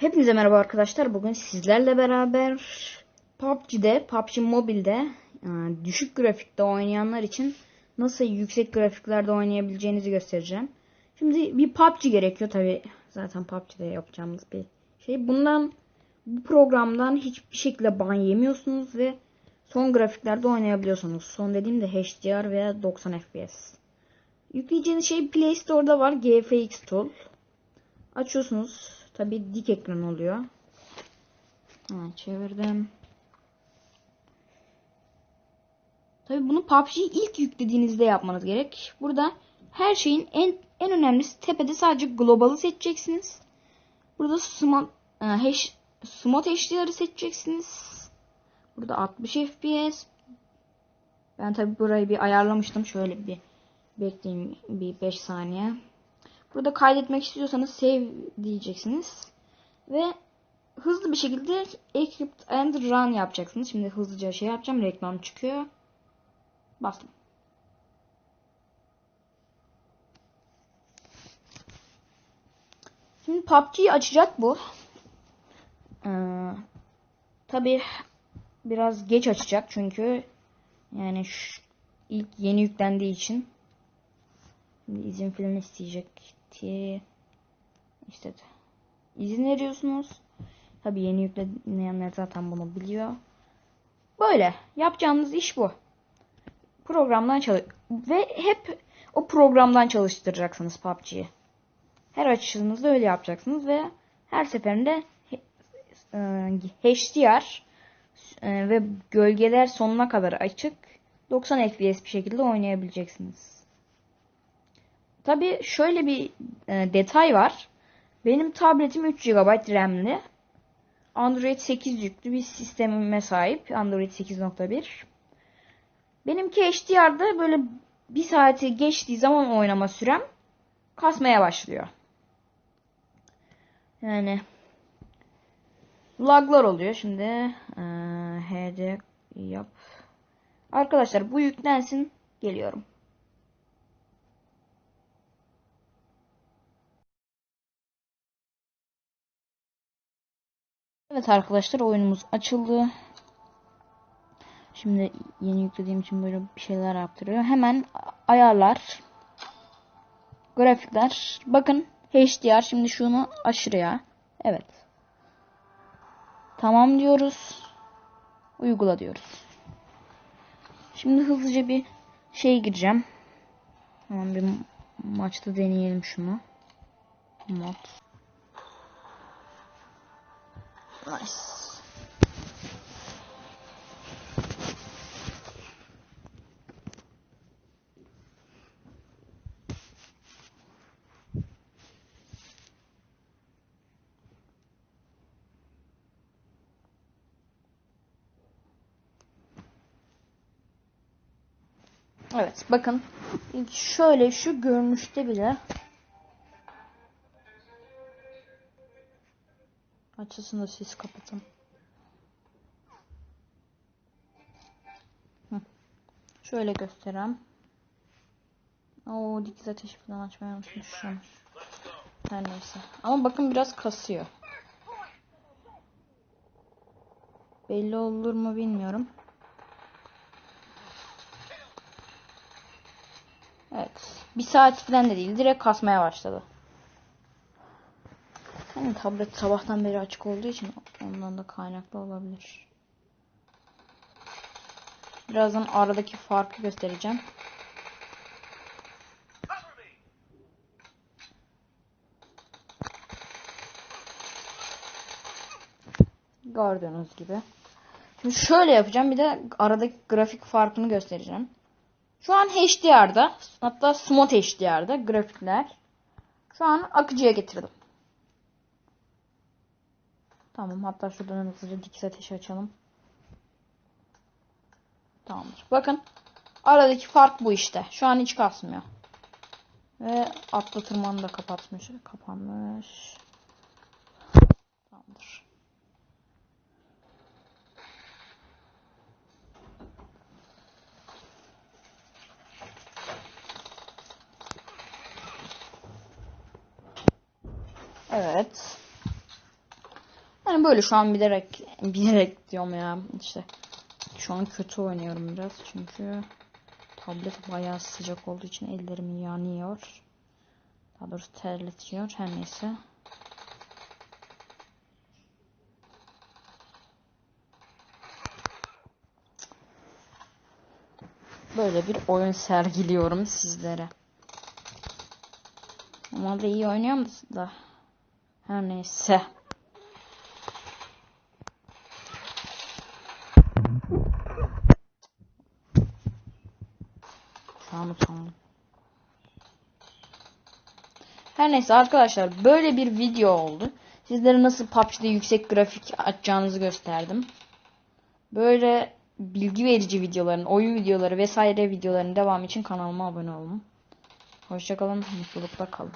Hepinize merhaba arkadaşlar. Bugün sizlerle beraber PUBG'de, PUBG Mobile'de e, düşük grafikte oynayanlar için nasıl yüksek grafiklerde oynayabileceğinizi göstereceğim. Şimdi bir PUBG gerekiyor tabi. Zaten PUBG'de yapacağımız bir şey. Bundan bu programdan hiçbir şekilde ban yemiyorsunuz ve son grafiklerde oynayabiliyorsunuz. Son dediğim de HDR veya 90 FPS. Yükleyeceğiniz şey Play Store'da var. GFX Tool. Açıyorsunuz. Tabi dik ekran oluyor. Ha, çevirdim. Tabi bunu PUBG'yi ilk yüklediğinizde yapmanız gerek. Burada her şeyin en en önemlisi tepede sadece global'ı seçeceksiniz. Burada smart e, hash, smart HDR'ı seçeceksiniz. Burada 60 FPS. Ben tabi burayı bir ayarlamıştım. Şöyle bir bekleyin bir 5 saniye. Burada kaydetmek istiyorsanız save diyeceksiniz. Ve hızlı bir şekilde encrypt and run yapacaksınız. Şimdi hızlıca şey yapacağım. Reklam çıkıyor. Bastım. Şimdi PUBG'yi açacak bu. Ee, Tabi biraz geç açacak çünkü yani şu, ilk yeni yüklendiği için izin falan isteyecekti. İşte izin veriyorsunuz. Tabi yeni yükleyenler zaten bunu biliyor. Böyle. Yapacağınız iş bu. Programdan çalış ve hep o programdan çalıştıracaksınız PUBG'yi. Her açışınızda öyle yapacaksınız ve her seferinde HDR e, ve gölgeler sonuna kadar açık 90 FPS bir şekilde oynayabileceksiniz. Tabi şöyle bir e, detay var. Benim tabletim 3 GB RAM'li. Android 8 yüklü bir sistemime sahip. Android 8.1. Benimki HDR'da böyle bir saati geçtiği zaman oynama sürem kasmaya başlıyor. Yani laglar oluyor. Şimdi e, HD yap. Arkadaşlar bu yüklensin. Geliyorum. Evet arkadaşlar oyunumuz açıldı. Şimdi yeni yüklediğim için böyle bir şeyler yaptırıyor. Hemen ayarlar. Grafikler. Bakın HDR. Şimdi şunu aşırıya. Evet. Tamam diyoruz. Uygula diyoruz. Şimdi hızlıca bir şey gireceğim. Hemen bir maçta deneyelim şunu. Mod. Nice. Evet bakın şöyle şu görünüşte bile Açısını siz kapatın. Hı. Şöyle göstereyim. O dikiz ateşi falan açmayı unutmuşum. Her neyse. Ama bakın biraz kasıyor. Belli olur mu bilmiyorum. Evet. Bir saat falan da değil. Direkt kasmaya başladı. Yani tablet sabahtan beri açık olduğu için ondan da kaynaklı olabilir. Birazdan aradaki farkı göstereceğim. Gördüğünüz gibi. Şimdi şöyle yapacağım. Bir de aradaki grafik farkını göstereceğim. Şu an HDR'da hatta Smart HDR'da grafikler. Şu an akıcıya getirdim. Tamam hatta şuradan hızlıca dikiz ateşi açalım. Tamamdır. Bakın aradaki fark bu işte. Şu an hiç kasmıyor. Ve atlı tırmanı da kapatmış. Kapanmış. Tamamdır. Evet. Yani böyle şu an bilerek bilerek diyorum ya işte şu an kötü oynuyorum biraz çünkü tablet bayağı sıcak olduğu için ellerim yanıyor. Daha doğrusu terletiyor her neyse. Böyle bir oyun sergiliyorum sizlere. Normalde iyi oynuyorum da her neyse. An utandım. Her neyse arkadaşlar böyle bir video oldu. Sizlere nasıl PUBG'de yüksek grafik açacağınızı gösterdim. Böyle bilgi verici videoların, oyun videoları vesaire videoların devamı için kanalıma abone olun. Hoşçakalın, mutlulukla kalın.